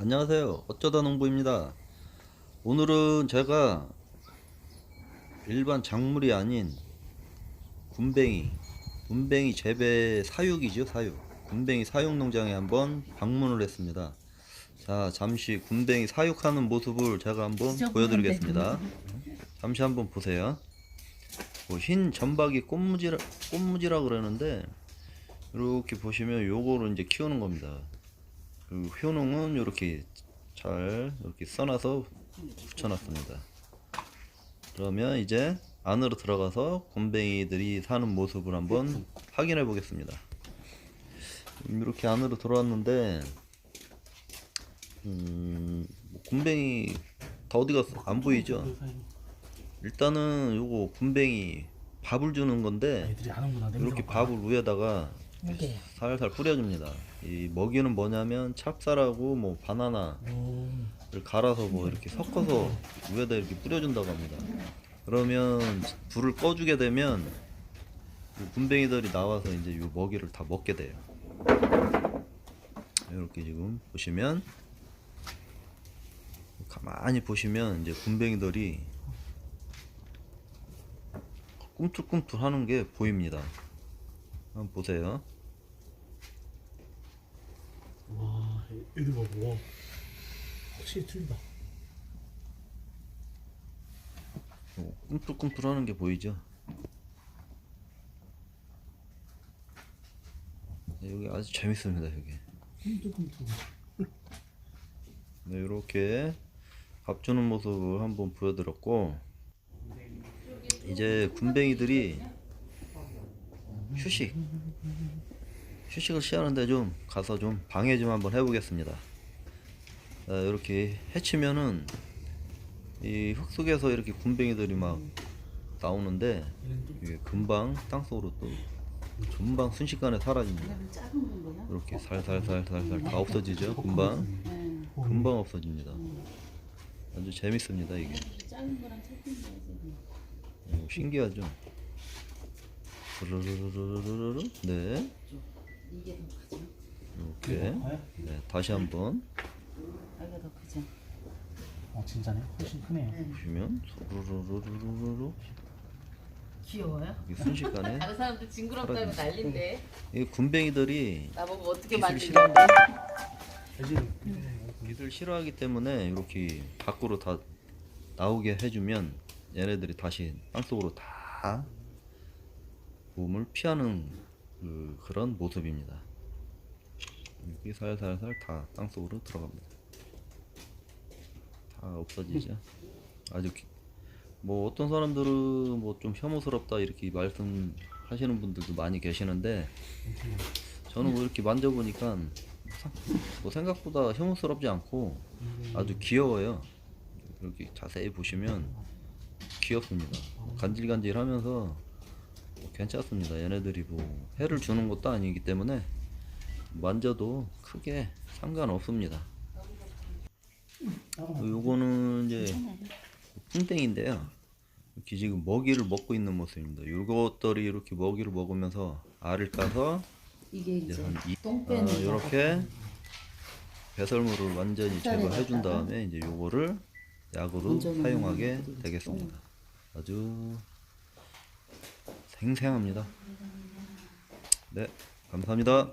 안녕하세요. 어쩌다 농부입니다. 오늘은 제가 일반 작물이 아닌 군뱅이, 군뱅이 재배 사육이죠, 사육. 군뱅이 사육 농장에 한번 방문을 했습니다. 자, 잠시 군뱅이 사육하는 모습을 제가 한번 보여드리겠습니다. 잠시 한번 보세요. 뭐흰 점박이 꽃무지라, 꽃무지라 그러는데 이렇게 보시면 요거를 이제 키우는 겁니다. 그 효능은 이렇게 잘 이렇게 써놔서 붙여놨습니다. 그러면 이제 안으로 들어가서 곰뱅이들이 사는 모습을 한번 확인해 보겠습니다. 이렇게 안으로 들어왔는데 음, 뭐 곰뱅이 다 어디 갔어? 안 보이죠? 일단은 요거 곰뱅이 밥을 주는 건데. 이렇게 밥을 위에다가 살살 뿌려줍니다. 이 먹이는 뭐냐면 찹쌀하고 뭐 바나나를 오, 갈아서 뭐 이렇게 섞어서 위에다 이렇게 뿌려준다고 합니다. 그러면 불을 꺼주게 되면 이 군뱅이들이 나와서 이제 이 먹이를 다 먹게 돼요. 이렇게 지금 보시면 가만히 보시면 이제 군뱅이들이 꿈틀꿈틀 하는 게 보입니다. 한번 보세요. 와, 애들 봐, 와, 확실히 틀리다. 어, 꿈틀꿈틀 하는 게 보이죠? 네, 여기 아주 재밌습니다, 여기. 꿈틀꿈틀. 네, 이렇게 밥 주는 모습을 한번 보여드렸고, 이제 군뱅이들이 휴식, 휴식을 취하는데 좀 가서 좀 방해 좀 한번 해보겠습니다. 아, 이렇게 해치면은 이 흙 속에서 이렇게 군뱅이들이 막 나오는데 이게 금방 땅속으로 또 금방 순식간에 사라집니다. 이렇게 살살살살살 다 없어지죠. 금방 네. 금방 없어집니다. 아주 재밌습니다 이게. 작은 거랑 섞은 거지. 어, 신기하죠. 르르르르르르르. 네, 이게 더 크죠? 이렇게? 네, 다시 한번 이게 더 크죠? 어, 진짜네. 훨씬 크네요. 보시면 소르르르르르르 귀여워요? 이게 순식간에 다른 사람들 징그럽다고 난린데 이 군뱅이들이 나보고 어떻게 애들 빛을 싫어하기 때문에 이렇게 밖으로 다 나오게 해주면 얘네들이 다시 땅속으로 다 몸을 피하는 그, 그런 모습입니다. 이렇게 살살살 다 땅속으로 들어갑니다. 다 없어지죠. 아주 기- 뭐 어떤 사람들은 뭐 좀 혐오스럽다 이렇게 말씀하시는 분들도 많이 계시는데 저는 뭐 이렇게 만져보니까 사- 뭐 생각보다 혐오스럽지 않고 아주 귀여워요. 이렇게 자세히 보시면 귀엽습니다. 간질간질하면서 뭐 괜찮습니다. 얘네들이 뭐 해를 주는 것도 아니기 때문에 만져도 크게 상관없습니다. 요거는 이제 풍뎅인데요. 이렇게 지금 먹이를 먹고 있는 모습입니다. 요것들이 이렇게 먹이를 먹으면서 알을 까서 이게 이제 이제 한 이, 똥 어, 빼는 이렇게 배설물을 완전히 제거해 준 다음에 이제 요거를 약으로 사용하게 되겠습니다. 아주 생생합니다. 네, 감사합니다.